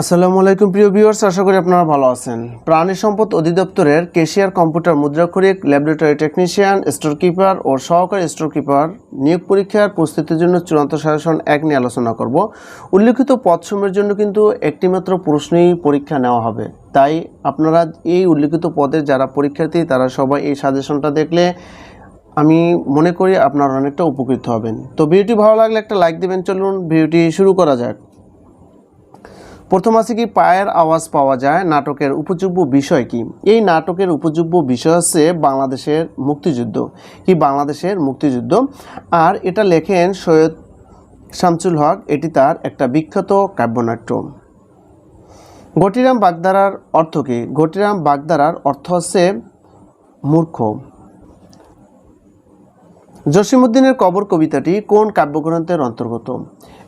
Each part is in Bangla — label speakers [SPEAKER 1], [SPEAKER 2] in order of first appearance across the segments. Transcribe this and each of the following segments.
[SPEAKER 1] আসসালামু আলাইকুম, প্রিয় ভিউয়ার্স। আশা করি আপনারা ভালো আছেন। প্রাণী সম্পদ অধিদপ্তরের কেশিয়ার কম্পিউটার মুদ্রাক্ষরিক ল্যাবরেটরি টেকনিশিয়ান স্টোর কিপার ও সহকারী স্টোর কিপার নিয়োগ পরীক্ষার প্রস্তুতির জন্য চূড়ান্ত সাজেশন এক নিয়ে আলোচনা করব। উল্লিখিত পদসমূহের জন্য কিন্তু একটিমাত্র প্রশ্নেই পরীক্ষা নেওয়া হবে। তাই আপনারা এই উল্লিখিত পদের যারা পরীক্ষার্থী, তারা সবাই এই সাজেশনটা দেখলে আমি মনে করি আপনারা অনেকটা উপকৃত হবেন। তো ভিডিওটি ভালো লাগলে একটা লাইক দেবেন। চলুন, ভিডিওটি শুরু করা যাক। প্রথম আছে কি, পায়ের আওয়াজ পাওয়া যায়, নাটকের উপযোগ্য বিষয় কি? এই নাটকের উপযোগ্য বিষয় হচ্ছে বাংলাদেশের মুক্তিযুদ্ধ। কি বাংলাদেশের মুক্তিযুদ্ধ? আর এটা লেখেন সৈয়দ শামসুল হক, এটি তার একটা বিখ্যাত কাব্যনাট্য। গটিরাম বাগদারার অর্থ কি? গটিরাম বাগদারার অর্থ হচ্ছে মূর্খ। জসিমুদ্দিনের কবর কবিতাটি কোন কাব্যগ্রন্থের অন্তর্গত?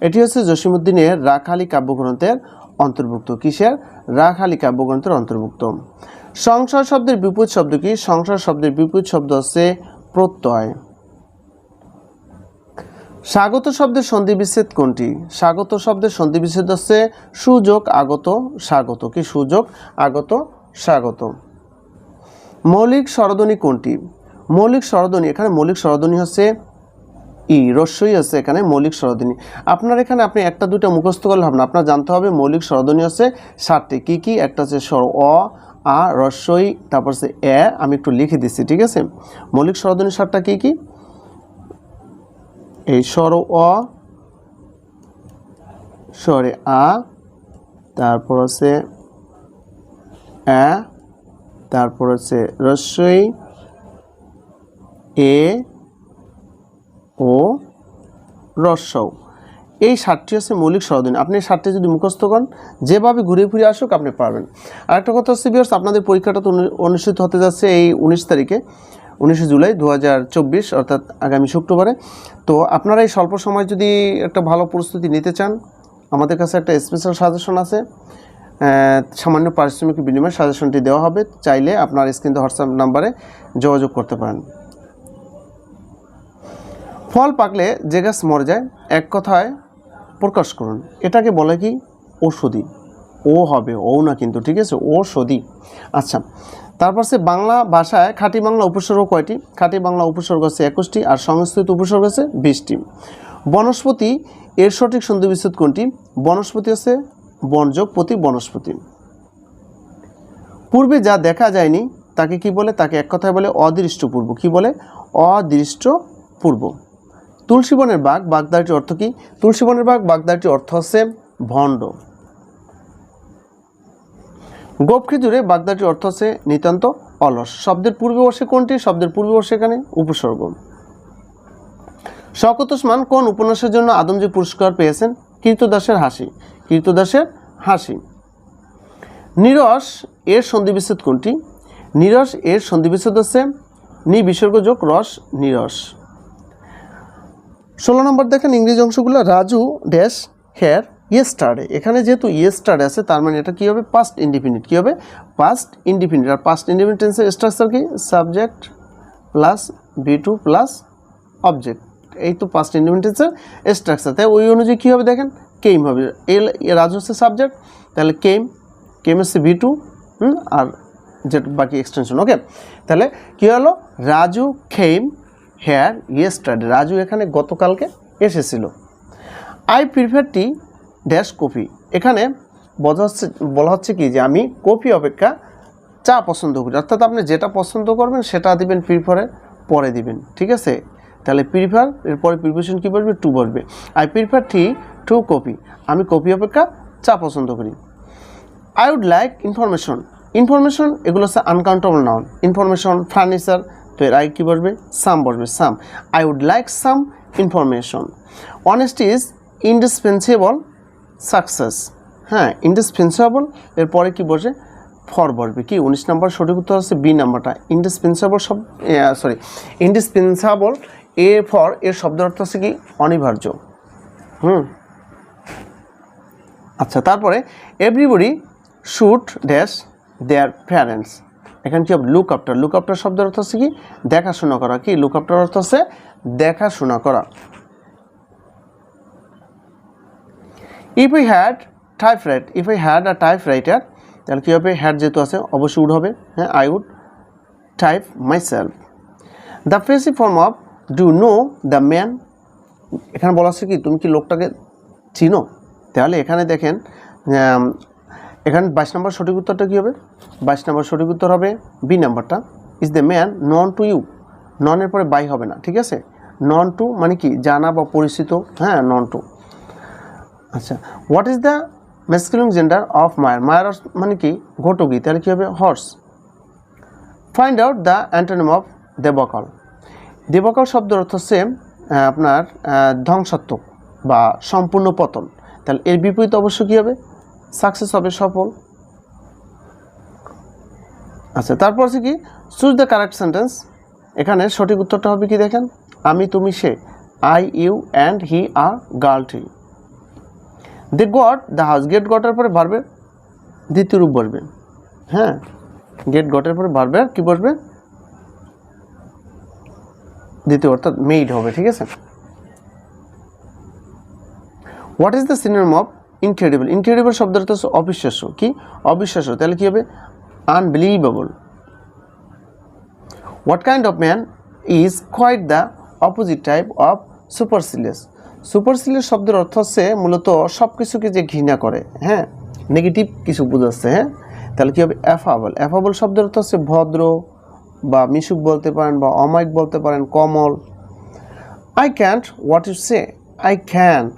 [SPEAKER 1] এটি হচ্ছে জসিমুদ্দিনের রাখালি কাব্যগ্রন্থের অন্তর্ভুক্ত কিসের? রাখালি কাব্যগ্রন্থের অন্তর্ভুক্ত। সংসার শব্দের বিপরীত শব্দ কি? সংসার শব্দের বিপরীত শব্দ হচ্ছে প্রত্যয়। স্বাগত শব্দের সন্ধি বিচ্ছেদ কোনটি? স্বাগত শব্দের সন্ধি বিচ্ছেদ হচ্ছে সুযোগ, আগত, স্বাগত। কি সুযোগ, আগত, স্বাগত? মৌলিক স্বরধ্বনি কোনটি? মৌলিক স্বরধ্বনি এখানে মৌলিক স্বরধ্বনি হচ্ছে ই, রস্যই আছে এখানে, মৌলিক স্বরধ্বনি আপনার এখানে আপনি একটা দুটো মুখস্থ করলে হবে না। আপনার জানতে হবে মৌলিক স্বরধ্বনি হচ্ছে সাতটি। কি কি? একটা হচ্ছে স্বর, অ, আ, রস্যই, তারপর হচ্ছে এ, আমি একটু লিখে দিচ্ছি, ঠিক আছে? মৌলিক স্বরধ্বনি সাতটা কি কি? এই স্বর, অ, স্বরে আ, তারপর হচ্ছে এ তারপর হচ্ছে রস্যই, এ ও রস্যও এই সাতটি হচ্ছে মৌলিক স্বরধ্বনি আপনি এই যদি মুখস্থ করেন, যেভাবে ঘুরে ফিরে আসুক, আপনি পারবেন। আর একটা কথা হচ্ছে বিয়ার্স আপনাদের পরীক্ষাটা তো অনুষ্ঠিত হতে যাচ্ছে এই উনিশ তারিখে, উনিশে জুলাই দু হাজার চব্বিশ, অর্থাৎ আগামী শুক্রবারে। তো আপনারা এই স্বল্প সময় যদি একটা ভালো প্রস্তুতি নিতে চান, আমাদের কাছে একটা স্পেশাল সাজেশন আছে। সামান্য পারিশ্রমিক বিনিময়ে সাজেশনটি দেওয়া হবে। চাইলে আপনার স্ক্রিন হোয়াটসঅ্যাপ নাম্বারে যোগাযোগ করতে পারেন। ফল পাকলে যে গাছ মরে যায়, এক কথায় প্রকাশ করুন। এটাকে বলে কি? ঔষধি। ও হবে ও না কিন্তু, ঠিক আছে? ঔষধি। আচ্ছা তারপর সে বাংলা ভাষায় খাঁটি বাংলা উপসর্গ কয়টি? খাঁটি বাংলা উপসর্গ হচ্ছে একুশটি, আর সংস্কৃত উপসর্গ হচ্ছে বিশটি। বনস্পতি, এর সঠিক সন্ধি বিচ্ছেদ কোনটি? বনস্পতি হচ্ছে বনযোগ প্রতি বনস্পতি। পূর্বে যা দেখা যায়নি, তাকে কি বলে? তাকে এক কথায় বলে অদৃষ্ট পূর্ব কি বলে? অদৃষ্ট পূর্ব তুলসীবনের বাঘ বাগদাটির অর্থ কি? তুলসীবনের বাঘ বাগদাটির অর্থ হচ্ছে ভণ্ড। গোপ খেজুরে বাগদাটির অর্থ হচ্ছে নিতান্ত অলস। শব্দের পূর্বে বসে কোনটি? শব্দের পূর্বে বসে এখানে উপসর্গ। শকত ওসমান কোন উপন্যাসের জন্য আদমজি পুরস্কার পেয়েছেন? কীর্তদাসের হাসি। কীর্তদাসের হাসি। নিরস এর সন্ধিবিচ্ছেদ কোনটি? নিরস এর সন্ধিবিচ্ছেদ হচ্ছে নি বিসর্গ রস নিরস। ষোলো নম্বর দেখেন, ইংরেজি অংশগুলো, রাজু ড্যাশ হেয়ার ইয়েস্টারডে। এখানে যেহেতু ইয়েস্টারডে আছে, তার মানে এটা কী হবে? পাস্ট ইন্ডিপেন্ডেন্ট কী হবে? পাস্ট ইন্ডিপেন্ডেন্ট আর পাস্ট ইন্ডিপেন্ডেন্ট টেন্সের স্ট্রাকচার কি? Subject plus V two plus object এই তো পাস্ট ইন্ডিপেন্ডেন্সের স্ট্রাকচার তাই ওই অনুযায়ী কী হবে দেখেন? কেম হবে। এল রাজু হচ্ছে সাবজেক্ট তাহলে কেম কেম হচ্ছে বি টু আর যে বাকি এক্সটেনশন ওকে তাহলে কী হলো? Raju came here yesterday, Raju এখানে গতকালকে এসেছিল। I prefer tea dash coffee. এখানে বোঝা হচ্ছে, বলা হচ্ছে কি যে আমি কফি অপেক্ষা চা পছন্দ করি। অর্থাৎ আপনি যেটা পছন্দ করবেন সেটা দিবেন প্রিফারে পরে দিবেন। ঠিক আছে? তাহলে প্রিফার এরপরে প্রিপারেশন কী বলবে? টু বলবে। I prefer tea to coffee আমি কপি অপেক্ষা চা পছন্দ করি। I would like information information এগুলো হচ্ছে আনকাউন্টেবল নাউন ইনফরমেশন ফার্নিচার তো এর আগে কী বসবে? সাম বসবে some I would like some information honesty is indispensable success হ্যাঁ ইন্ডিসপেন্সেবল এরপরে কি বসে ফর বসবে। কি? উনিশ নম্বর সঠিক উত্তর হচ্ছে বি নাম্বারটা। ইন্ডিসপেন্সেবল সব সরি ইন্ডিসপেন্সাবল এ ফর এর শব্দ অর্থ হচ্ছে কি? অনিবার্য। হুম। আচ্ছা তারপরে everybody should dash their parents এখানে কি হবে লুক আফটার লুক আফটার শব্দের অর্থ হচ্ছে কি? দেখাশোনা করা। কি? লুক আফটার অর্থ হচ্ছে দেখাশোনা করা। If we had typewriter if I had a typewriter তাহলে কী হবে? হ্যাড যেহেতু আছে, অবশ্যই উড হবে। হ্যাঁ I would type myself the passive form of do know the man এখানে বলা আছে কি, তুমি কি লোকটাকে চিনো? তাহলে এখানে দেখেন এখানে বাইশ নম্বর সঠিক উত্তরটা কী হবে? বাইশ নম্বর সঠিক উত্তর হবে বি নাম্বারটা। Is the man known to you ননের পরে বাই হবে না ঠিক আছে? নন টু মানে কি? জানা বা পরিচিত হ্যাঁ নন টু আচ্ছা what is the masculine gender of mare mare মানে কি? ঘটকি তাহলে কী হবে? Horse find out the antonym of debacle debacle শব্দের অর্থ আহ, আপনার ধ্বংসাত্মক বা সম্পূর্ণ পতন। তাহলে এর বিপরীত অবশ্য কী হবে? সাকসেস হবে সফল। আচ্ছা তারপর আছে কি চুজ দ্য কারেক্ট সেন্টেন্স এখানে সঠিক উত্তরটা হবে কি দেখেন? আমি, তুমি, সে। I you and he R girl two they got the house get গটের পরে বাড়বে। দ্বিতীয় রূপ বসবে হ্যাঁ? গেট গটের পরে বাড়বে আর কি বসবে? দ্বিতীয় অর্থাৎ মেইড হবে, ঠিক আছে? What is the synonym of incredible incredible শব্দের অর্থ হচ্ছে অবিশ্বাস্য। কি? অবিশ্বাস্য। তাহলে কী হবে? Unbelievable what kind of man is quite the opposite type of supercilious supercilious শব্দের অর্থ হচ্ছে মূলত সব কিছুকে যে ঘৃণা করে হ্যাঁ? নেগেটিভ কিছু বোঝাচ্ছে হ্যাঁ? তাহলে কী হবে? অ্যাফাবল অ্যাফাবল শব্দের অর্থ হচ্ছে ভদ্র বা মিশুক বলতে পারেন বা অমায়িক বলতে পারেন, কমল। I can't what you say I can't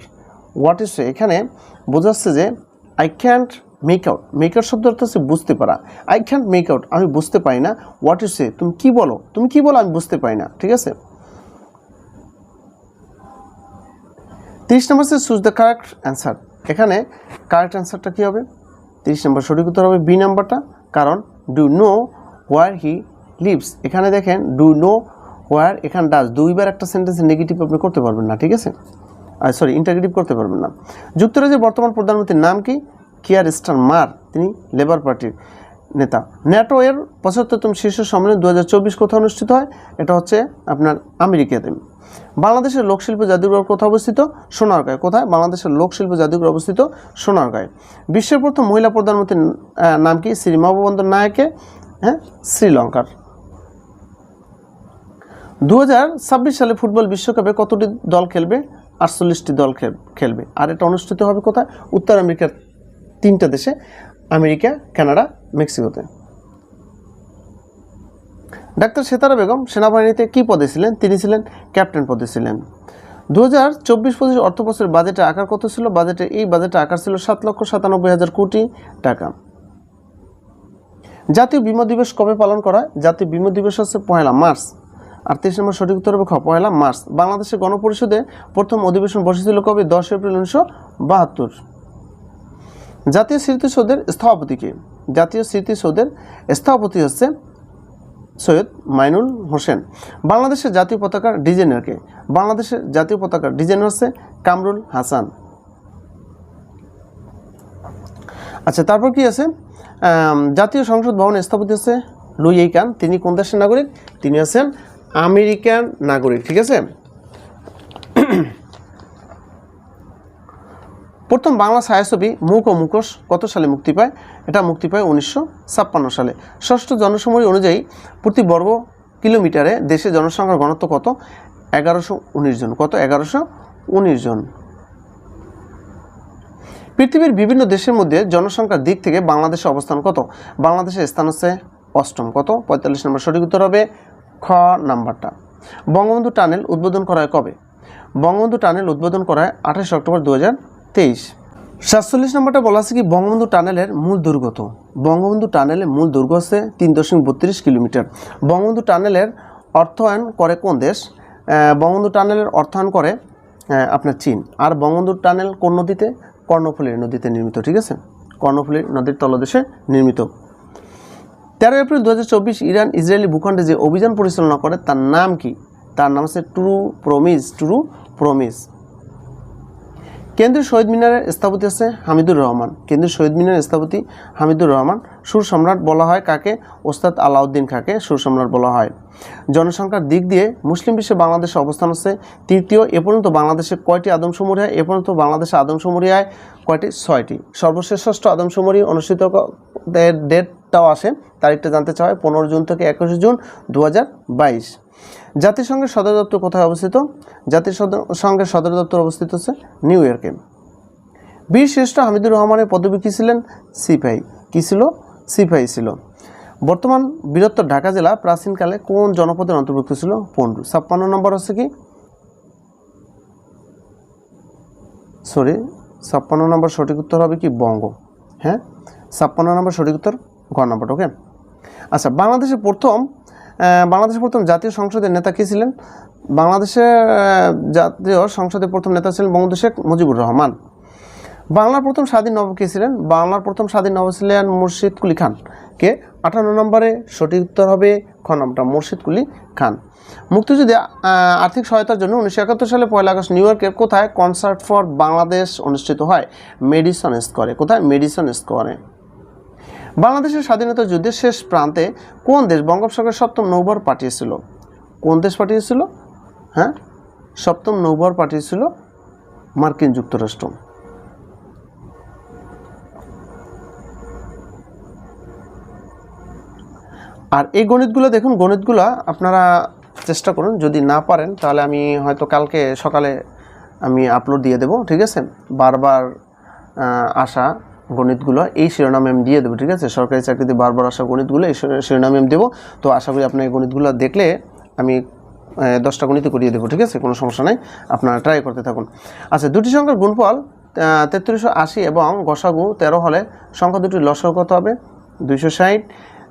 [SPEAKER 1] what you say এখানে বোঝাচ্ছে যে I can't make out make out শব্দ অর্থ হচ্ছে বুঝতে পারা। আই ক্যান্ট মেক আউট আমি বুঝতে পারি না। হোয়াট ইউ সে তুমি কি বলো? তুমি কি বলো? আমি বুঝতে পারি না। ঠিক আছে? তিরিশ নম্বর হচ্ছে চুজ দ্য কারেক্ট অ্যান্সার এখানে কারেক্ট অ্যান্সারটা কী হবে? তিরিশ নম্বর সঠিক উত্তর হবে বি নাম্বারটা কারণ do know where he lives এখানে দেখেন ডু নো হোয়ার এখানে ডাজ দুইবার একটা সেন্টেন্স নেগেটিভ আপনি করতে পারবেন না। ঠিক আছে? সরি ইন্টাগ্রেটিভ করতে পারবেন না। যুক্তরাজ্যের বর্তমান প্রধানমন্ত্রীর নাম কি? কিয়ার স্টার মার, তিনি লেবার পার্টির নেতা। ন্যাটো এর পঁচাত্তরতম শীর্ষ সম্মেলন দু হাজার চব্বিশ কোথায় অনুষ্ঠিত হয়? এটা হচ্ছে আপনার আমেরিকাতে বাংলাদেশের লোকশিল্প জাদুঘর কোথায় অবস্থিত? সোনারগাঁয়। কোথায়? বাংলাদেশের লোকশিল্প জাদুঘর অবস্থিত? সোনারগাঁয়। বিশ্বের প্রথম মহিলা প্রধানমন্ত্রীর নাম কি? শ্রী মহাবন্দর নায়কে হ্যাঁ শ্রীলঙ্কার। দু হাজার ছাব্বিশ সালে ফুটবল বিশ্বকাপে কতটি দল খেলবে? আটচল্লিশটি দল খেল- খেলবে। আর এটা অনুষ্ঠিত হবে কোথায়? উত্তর আমেরিকার তিনটা দেশে, আমেরিকা, কানাডা, মেক্সিকোতে। ডাক্তার সেতারা বেগম সেনাবাহিনীতে কী পদে ছিলেন? তিনি ছিলেন ক্যাপ্টেন পদে ছিলেন। দু হাজার চব্বিশ পঁচিশ অর্থ বছরের বাজেটে আকার কত ছিল? বাজেটে, এই বাজেটে আকার ছিল সাত লক্ষ সাতানব্বই হাজার কোটি টাকা। জাতীয় বিমা দিবস কবে পালন করা জাতীয় বিমা দিবস হচ্ছে পয়লা মার্চ। আর তেইশ নম্বর সঠিক উত্তর হবে খ পয়লা মার্চ। বাংলাদেশের গণপরিষদে প্রথম অধিবেশন বসেছিল কবে? দশ এপ্রিল উনিশশো বাহাত্তর। জাতীয় স্মৃতিসৌধের স্থপতিকে জাতীয় স্মৃতিসৌধের স্থপতি হচ্ছে সৈয়দ মাইনুল হোসেন। বাংলাদেশের জাতীয় পতাকার ডিজাইনারকে বাংলাদেশের জাতীয় পতাকার ডিজাইনার হচ্ছে কামরুল হাসান। আচ্ছা তারপর কি আছে? জাতীয় সংসদ ভবনের স্থপতি হচ্ছে লুই কান তিনি কোন দেশের নাগরিক? তিনি হচ্ছেন আমেরিকান নাগরিক, ঠিক আছে? প্রথম বাংলা ছায়াছবি মুখ ও মুখোশ কত সালে মুক্তি পায়? এটা মুক্তি পায় উনিশশো ছাপ্পান্ন সালে। ষষ্ঠ জনসময় অনুযায়ী প্রতি বর্গ কিলোমিটারে দেশে জনসংখ্যার ঘনত্ব কত? এগারোশো উনিশ জন। কত? এগারোশো উনিশ জন। পৃথিবীর বিভিন্ন দেশের মধ্যে জনসংখ্যার দিক থেকে বাংলাদেশের অবস্থান কত? বাংলাদেশের স্থান হচ্ছে অষ্টম। কত? পঁয়তাল্লিশ নম্বর সঠিক উত্তর হবে খ নাম্বারটা। বঙ্গবন্ধু টানেল উদ্বোধন করা হয় কবে? বঙ্গবন্ধু টানেল উদ্বোধন করা হয় আঠাশে অক্টোবর দু হাজার তেইশ। সাতচল্লিশ নম্বরটা বলা আছে কি, বঙ্গবন্ধু টানেলের মূল দুর্গ তো বঙ্গবন্ধু টানেলের মূল দুর্গ হচ্ছে তিন দশমিক বত্রিশ কিলোমিটার। বঙ্গবন্ধু টানেলের অর্থায়ন করে কোন দেশ? বঙ্গবন্ধু টানেলের অর্থায়ন করে আপনার চীন। আর বঙ্গবন্ধু টানেল কোন নদীতে? কর্ণফুলী নদীতে নির্মিত, ঠিক আছে? কর্ণফুলী নদীর তলদেশে নির্মিত। তেরো এপ্রিল দু হাজার চব্বিশ ইরান ইসরায়েলি ভূখণ্ডে যে অভিযান পরিচালনা করে, তার নাম কি? তার নাম হচ্ছে ট্রু প্রমিস ট্রু প্রমিস কেন্দ্রীয় শহীদ মিনারের স্থাপতি আছে হামিদুর রহমান। কেন্দ্রীয় শহীদ মিনারের স্থপতি হামিদুর রহমান। সুর সম্রাট বলা হয় কাকে? ওস্তাদ আলাউদ্দিন খাকে সুর সম্রাট বলা হয়। জনসংখ্যার দিক দিয়ে মুসলিম বিশ্বে বাংলাদেশের অবস্থান আছে তৃতীয়। এ পর্যন্ত বাংলাদেশে কয়টি আদমশুমারি হয়? এ পর্যন্ত বাংলাদেশে আদমশুমারি হয় কয়টি? ছয়টি। সর্বশেষ ষষ্ঠ আদমশুমারি অনুষ্ঠিত ক- এর ডেটটাও আসে। তারিখটা জানতে চাওয়া হয় পনেরো জুন থেকে একুশে জুন দু জাতিসংঘের সদর দপ্তর কোথায় অবস্থিত? জাতিসংঘের সদর দপ্তর অবস্থিত হচ্ছে নিউ ইয়র্কে। বীর শ্রেষ্ঠ হামিদুর রহমানের পদবী কী ছিলেন? সিপাহী। কী ছিল? সিপাহী ছিল। বর্তমান বৃহত্তর ঢাকা জেলা প্রাচীনকালে কোন জনপদের অন্তর্ভুক্ত ছিল? পন্ডু ছাপ্পান্ন নম্বর হচ্ছে কি? সরি, ছাপ্পান্ন নম্বর সঠিক উত্তর হবে কি? বঙ্গ। হ্যাঁ? ছাপ্পান্ন নম্বর সঠিক উত্তর ঘ নম্বর ওকে আচ্ছা বাংলাদেশের প্রথম বাংলাদেশের প্রথম জাতীয় সংসদের নেতা কে ছিলেন? বাংলাদেশের জাতীয় সংসদের প্রথম নেতা ছিলেন বঙ্গবন্ধু শেখ মুজিবুর রহমান। বাংলার প্রথম স্বাধীন নব কে ছিলেন? বাংলার প্রথম স্বাধীন নবাব ছিলেন মুর্শিদ কুলি খান। কে? আঠান্ন নম্বরে সঠিক উত্তর হবে খ নম্বরটা, মুর্শিদ কুলি খান। মুক্তিযুদ্ধে আর্থিক সহায়তার জন্য উনিশশো একাত্তর সালে পয়লা আগস্ট নিউ ইয়র্কের কোথায় কনসার্ট ফর বাংলাদেশ অনুষ্ঠিত হয়? মেডিসন স্কোয়ারে। কোথায়? মেডিসন স্কোয়ারে। বাংলাদেশের স্বাধীনতা যুদ্ধের শেষ প্রান্তে কোন দেশ বঙ্গোপসাগরের সপ্তম নৌবহর পাঠিয়েছিল? কোন দেশ পাঠিয়েছিল? হ্যাঁ? সপ্তম নৌবহর পাঠিয়েছিল মার্কিন যুক্তরাষ্ট্র। আর এই গণিতগুলো দেখুন, গণিতগুলো আপনারা চেষ্টা করুন, যদি না পারেন তাহলে আমি হয়তো কালকে সকালে আমি আপলোড দিয়ে দেবো, ঠিক আছে? বারবার আসা গণিতগুলো, এই শিরোনামে আমি দিয়ে দেবো, ঠিক আছে? সরকারি চাকরিতে বারবার আসা গণিতগুলো, এই শিরো- শিরোনামে আমি দেবো। তো আশা করি আপনার এই গণিতগুলো দেখলে আমি দশটা গণিত করিয়ে দেবো, ঠিক আছে? কোনো সমস্যা নেই। আপনারা ট্রাই করতে থাকুন। আচ্ছা দুটি সংখ্যার গুণফল তেত্রিশশো আশি এবং গসাগু তেরো হলে সংখ্যা দুটি লসক কত হবে? দুইশো ষাট।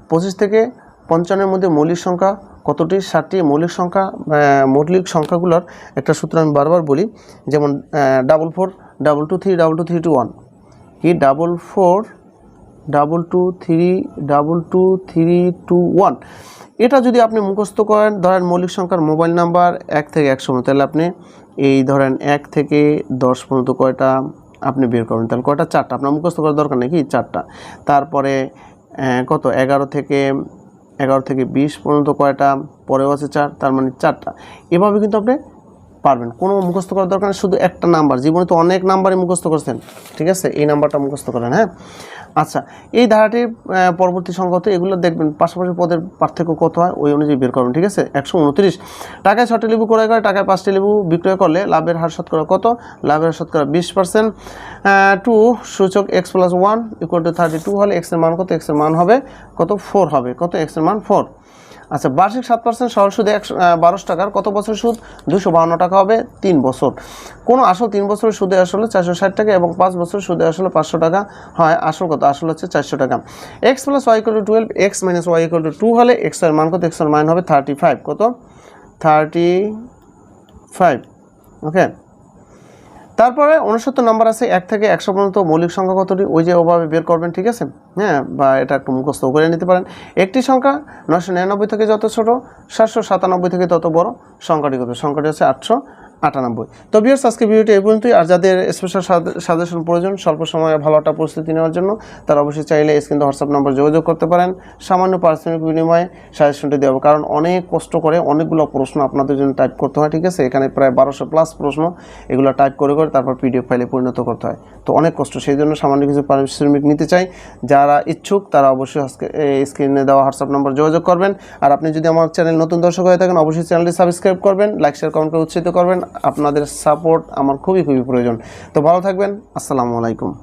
[SPEAKER 1] পঁচিশ থেকে পঞ্চান্নের মধ্যে মৌলিক সংখ্যা কতটি? ষাটটি মৌলিক সংখ্যা মৌলিক সংখ্যাগুলোর একটা সূত্র আমি বারবার বলি। যেমন double four double two three double two three two one কি? Double four, double two three, double two three two one. এটা যদি আপনি মুখস্থ করেন, ধরেন মৌলিক সংখ্যার মোবাইল নাম্বার এক থেকে একশো পর্যন্ত তাহলে আপনি এই ধরেন এক থেকে দশ পর্যন্ত কয়টা আপনি বের করবেন? তাহলে কয়টা? চারটা। আপনার মুখস্থ করার দরকার নেই কি? চারটা। তারপরে কত? এগারো থেকে এগারো থেকে বিশ পর্যন্ত কয়টা? পরেও আছে চার, তার মানে চারটা। এভাবে কিন্তু আপনি পারবেন। কোনো মুখস্থ করার দরকার নেই, শুধু একটা নাম্বার। জীবনে তো অনেক নাম্বারই মুখস্থ করছেন, ঠিক আছে? এই নাম্বারটা মুখস্থ করেন হ্যাঁ? আচ্ছা এই ধারাটির পরবর্তী সংখ্যা এগুলো দেখবেন, পাশাপাশি পদের পার্থক্য কত হয়, ওই অনুযায়ী বের করবেন, ঠিক আছে? একশো উনত্রিশ। টাকায় ছটি লেবু ক্রয় করে, টাকায় পাঁচটি লেবু বিক্রয় করলে লাভের হার শতকরা কত? লাভের হার শতকরা বিশ পার্সেন্ট টু সূচক X plus one equal to thirty two হলে এক্সের মান কত? এক্সের মান হবে কত? ফোর হবে। কত? এক্সের মান ফোর আচ্ছা বার্ষিক সাত পার্সেন্ট সরল সুদে একশো বারোশো টাকার কত বছর সুদ? দুশো বাহান্ন টাকা হবে, তিন বছর। কোনো আসল তিন বছরের সুদে আসলে চারশো ষাট টাকা এবং পাঁচ বছর সুদে আসলে পাঁচশো টাকা হয়। আসল কত? আসল হচ্ছে চারশো টাকা। X plus Y equal to twelve X minus Y equal to two হলে এক্সের মান কত? এক্সের মান হবে থার্টি ফাইভ কত? থার্টি ফাইভ ওকে তারপরে উনসত্তর নম্বর আছে, এক থেকে একশো পর্যন্ত মৌলিক সংখ্যা কতটি? ওই যে ওভাবে বের করবেন, ঠিক আছে? হ্যাঁ বা এটা একটু মুখস্থ করে নিতে পারেন। একটি সংখ্যা নশো নিরানব্বই থেকে যত ছোট, সাতশো সাতানব্বই থেকে তত বড় সংখ্যাটি কত? সংখ্যাটি হচ্ছে আটশো আটানব্বই। তো বিয়ার্স আজকে ভিডিওটি এই পর্যন্তই। আর যাদের স্পেশাল সাজেশন প্রয়োজন, স্বল্প সময়ে ভালো একটা প্রস্তুতি নেওয়ার জন্য, তারা অবশ্যই চাইলে স্ক্রিনে হোয়াটসঅ্যাপ নম্বর যোগাযোগ করতে পারেন। সামান্য পারিশ্রমিক বিনিময়ে সাজেশনটি দেওয়া হবে কারণ অনেক কষ্ট করে অনেকগুলো প্রশ্ন আপনাদের জন্য টাইপ করতে হয়, ঠিক আছে? এখানে প্রায় বারোশো প্লাস প্রশ্ন, এগুলো টাইপ করে করে তারপর পিডিএফ ফাইলে পরিণত করতে হয়। তো অনেক কষ্ট, সেই জন্য সামান্য কিছু পারিশ্রমিক নিতে চাই। যারা ইচ্ছুক, তারা অবশ্যই আজকে স্ক্রিনে দেওয়া হোয়াটসঅ্যাপ নম্বর যোগাযোগ করবেন। আর আপনি যদি আমার চ্যানেল নতুন দর্শক হয়ে থাকেন, অবশ্যই চ্যানেলটি সাবস্ক্রাইব করবেন লাইক শেয়ার কমেন্ট করে উৎসাহিত করবেন। আপনাদের সাপোর্ট আমার খুবই খুবই প্রয়োজন। তো ভালো থাকবেন আসসালামু আলাইকুম।